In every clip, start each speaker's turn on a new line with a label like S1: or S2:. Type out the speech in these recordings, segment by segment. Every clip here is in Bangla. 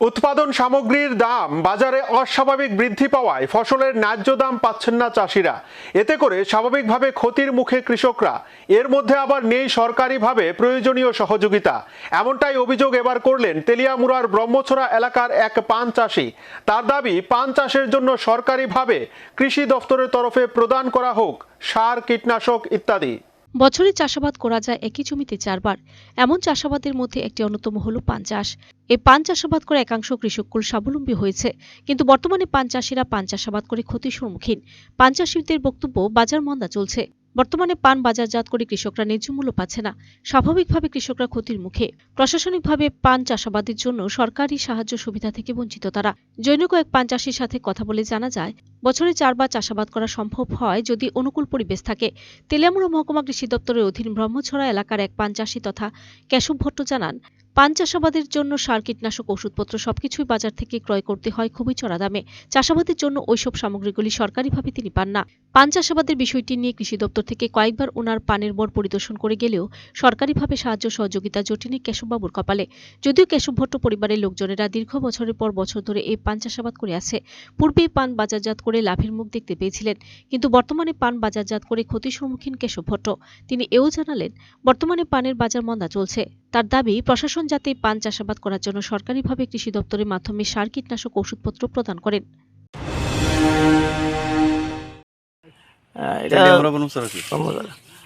S1: উৎপাদন সামগ্রীর দাম বাজারে অস্বাভাবিক বৃদ্ধি পাওয়ায় ফসলের ন্যায্য দাম পাচ্ছেন না চাষিরা। এতে করে স্বাভাবিকভাবে ক্ষতির মুখে কৃষকরা। এর মধ্যে আবার নেই সরকারিভাবে প্রয়োজনীয় সহযোগিতা। এমনটাই অভিযোগ এবার করলেন তেলিয়ামুড়ার ব্রহ্মছড়া এলাকার এক পান চাষি। তার দাবি, পান চাষের জন্য সরকারিভাবে কৃষি দফতরের তরফে প্রদান করা হোক, সার, কীটনাশক ইত্যাদি।
S2: বছরে চাষাবাদ করা যায় একই জমিতে চারবার। এমন চাষাবাদের মধ্যে একটি অন্যতম হল পান চাষ। এই পান চাষাবাদ করে একাংশ কৃষককুল স্বাবলম্বী হয়েছে। কিন্তু বর্তমানে পান চাষিরা পান চাষাবাদ করে ক্ষতির সম্মুখীন। পান চাষিদের বক্তব্য বাজার মন্দা চলছে। বর্তমানে পান বাজারজাত করে কৃষকরা ন্যায্য মূল্য পাচ্ছে না। স্বাভাবিকভাবে কৃষকরা ক্ষতির মুখে। প্রশাসনিকভাবে পান চাষাবাদের জন্য সরকারি সাহায্য সুবিধা থেকে বঞ্চিত তারা। জৈন কয়েক পান চাষির সাথে কথা বলে জানা যায়, বছরে চারবার চাষাবাদ করা সম্ভব হয় যদি অনুকূল পরিবেশ থাকে। তেলিয়ামুড়া মহকুমা কৃষি দপ্তরের অধীন ব্রহ্মছড়া এলাকার এক পান চাষি তথা কেশব ভট্ট জানান পান চাষাবাদের জন্য সার কীটনাশক ওষুধপত্র সবকিছুই বাজার থেকে ক্রয় করতে হয় খুবই চড়া দামে চাষাবাদের জন্য ওইসব সামগ্রীগুলি সরকারিভাবে তিনি পান না। পান চাষাবাদের বিষয়টি নিয়ে কৃষি দপ্তর থেকে কয়েকবার ওনার পানের বর পরিদর্শন করে গেলেও সরকারিভাবে সাহায্য সহযোগিতা জোটেনি কেশববাবুর কপালে। যদিও কেশব ভট্ট পরিবারের লোকজনেরা দীর্ঘ বছরের পর বছর ধরে এই পান চাষাবাদ করে আছে। পূর্বে পান বাজারজাত করে লাভের মুখ দেখতে পেয়েছিলেন, কিন্তু বর্তমানে পান বাজারজাত করে ক্ষতির সম্মুখীন কেশব ভট্ট তিনি এও জানালেন, বর্তমানে পানের বাজার মন্দা চলছে। তার দাবি, প্রশাসন যাতে পান চাষাবাদ করার জন্য সরকারিভাবে কৃষি দপ্তরের মাধ্যমে সার কীটনাশক ওষুধপত্র প্রদান করেন।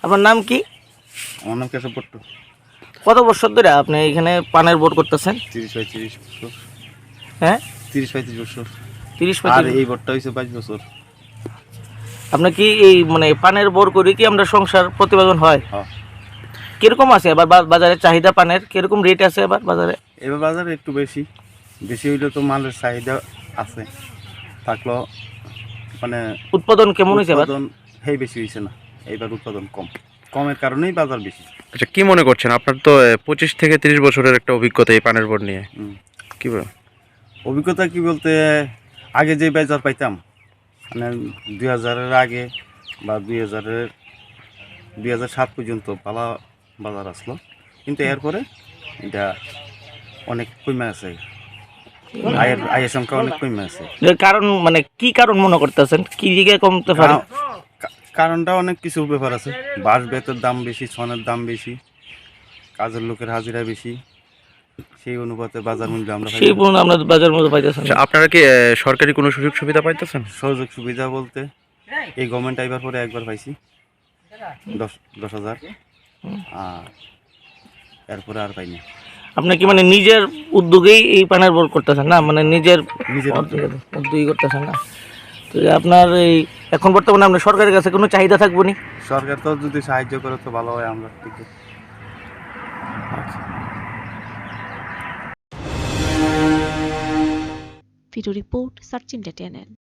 S3: আপনার নাম কি?
S4: আমার নাম কেশব ভট্ট।
S3: কত বছর ধরে আপনি এখানে পানের বোর্ড করতেছেন?
S4: তিরিশ পঁয়ত্রিশ বছর।
S3: হ্যাঁ?
S4: তিরিশ পঁয়ত্রিশ বছর।
S3: তিরিশ
S4: আর এই বটটা হয়েছে বাইশ বছর।
S3: আপনার কি এই মানে পানের বোর করে কি আমরা সংসার প্রতিপাদন হয়?
S4: হ্যাঁ।
S3: কীরকম আছে? এবার বাজারে চাহিদা পানের কীরকম রেট আছে এবার বাজারে?
S4: এবার বাজারে একটু বেশি। বেশি হইলে তো মালের চাহিদা আছে। থাকলেও মানে
S3: উৎপাদন কেমন হয়েছে এবার?
S4: উৎপাদন সেই বেশি হয়েছে না। এইবার উৎপাদন কম। কমের কারণেই বাজার বেশি।
S5: আচ্ছা কি মনে করছেন? আপনার তো পঁচিশ থেকে তিরিশ বছরের একটা অভিজ্ঞতা এই পানের বোর্ড নিয়ে। কি বলেন?
S4: অভিজ্ঞতা কি বলতে আগে যে বাজার পাইতাম মানে দুই হাজারের আগে বা দুই হাজারের দুই হাজার সাত পর্যন্ত ভালো বাজার আসলো। কিন্তু এরপরে এটা অনেক কমে আছে। আয়ের আয়ের সংখ্যা অনেক কমে আছে।
S3: এর কারণ মানে কি কারণ মনে করতেছেন? কি দিকে কমতে পারে?
S4: কারণটা অনেক কিছু ব্যাপার আছে। বাঁশ বেতের দাম বেশি ছনের দাম বেশি কাজের লোকের হাজিরা বেশি। সেই অনুপাতে বাজার মূল্য আমরা পাই
S3: সেই। পর্যন্ত আমরা বাজার মধ্যে পাইতেছেন
S5: আচ্ছা আপনারা কি সরকারি কোনো সুযোগ সুবিধা পাইতেছেন?
S4: সুযোগ সুবিধা বলতে এই গভর্নমেন্ট আইবার পরে একবার পাইছি। দশ দশ হাজার। আর এরপরে আর পাইনি।
S3: আপনি কি মানে নিজের উদ্যোগেই এই পানের বোর্ড করতেছেন না? মানে নিজের
S4: নিজের
S3: উদ্যোগী। করতেছেন না? তো আপনার এই এখন বর্তমানে আপনার সরকারের কাছে কোনো চাহিদা থাকব নি?
S4: সরকার তো যদি সাহায্য করে তো ভালো হয় আমরা ঠিক
S2: ভিডিও রিপোর্ট সার্চ ইন্ডিয়া